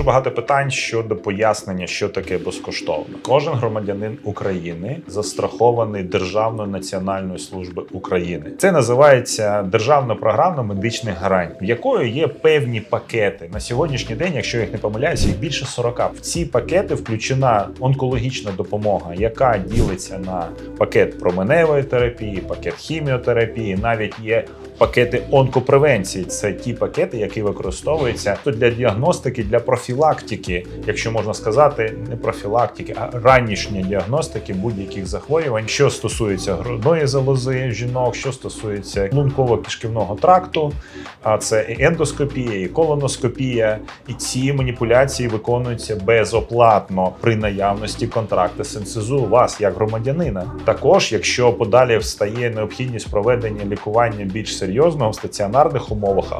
дуже багато питань щодо пояснення, що таке безкоштовно. Кожен громадянин України застрахований Державною національною службою України. Це називається державна програма медичних гарантій, якої є певні пакети на сьогоднішній день. Якщо я їх не помиляюся, їх більше 40. В ці пакети включена онкологічна допомога, яка ділиться на пакет променевої терапії, пакет хіміотерапії, навіть є пакети онкопревенції. Це ті пакети, які використовуються то для діагностики, для профілактики, якщо можна сказати, не профілактики, а ранішньої діагностики будь-яких захворювань, що стосується грудної залози жінок, що стосується лунково-кишківного тракту, а це і ендоскопія, і колоноскопія, і ці маніпуляції виконуються безоплатно при наявності контракту синцезу у вас як громадянина. Також, якщо подалі встає необхідність проведення лікування більш серйозного в стаціонарних умовах